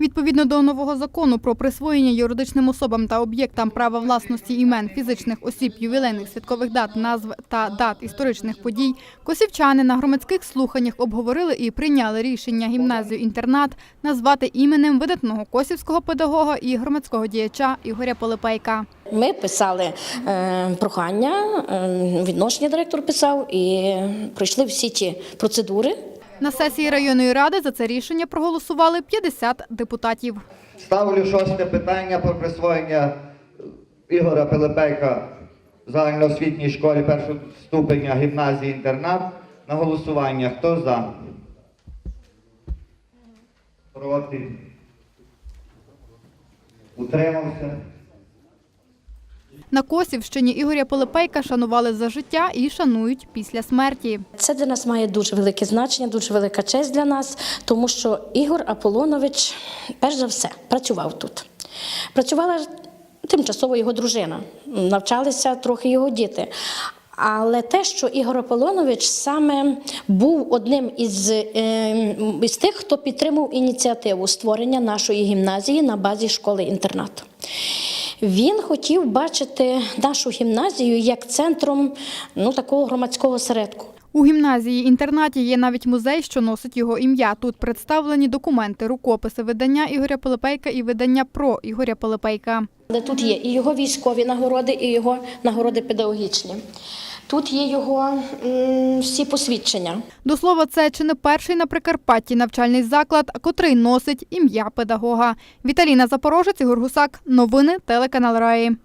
Відповідно до нового закону про присвоєння юридичним особам та об'єктам права власності імен фізичних осіб, ювілейних святкових дат, назв та дат історичних подій, косівчани на громадських слуханнях обговорили і прийняли рішення гімназію-інтернат назвати іменем видатного косівського педагога і громадського діяча Ігоря Полипейка. Ми писали е, прохання, е, відношення директор писав і пройшли всі ті процедури. На сесії районної ради за це рішення проголосували 50 депутатів. Ставлю шосте питання про присвоєння Ігоря Пилипейка загальноосвітній школі першого ступеня гімназії інтернат на голосування. Хто за? Проти? Утримався? На Косівщині Ігоря Пилипейка шанували за життя і шанують після смерті. Це для нас має дуже велике значення, дуже велика честь для нас, тому що Ігор Аполонович, перш за все, працював тут. Працювала тимчасово його дружина, навчалися трохи його діти. Але те, що Ігор Аполонович саме був одним із, е, із тих, хто підтримав ініціативу створення нашої гімназії на базі школи-інтернату. Він хотів бачити нашу гімназію як центром ну, такого громадського середку. У гімназії-інтернаті є навіть музей, що носить його ім'я. Тут представлені документи, рукописи, видання Ігоря Пилипейка і видання про Ігоря Пилипейка. Тут є і його військові нагороди, і його нагороди педагогічні. Тут є його всі посвідчення. До слова, це чи не перший на Прикарпатті навчальний заклад, котрий носить ім'я педагога. Віталіна Запорожець, Ігор Гусак. Новини телеканал Раї.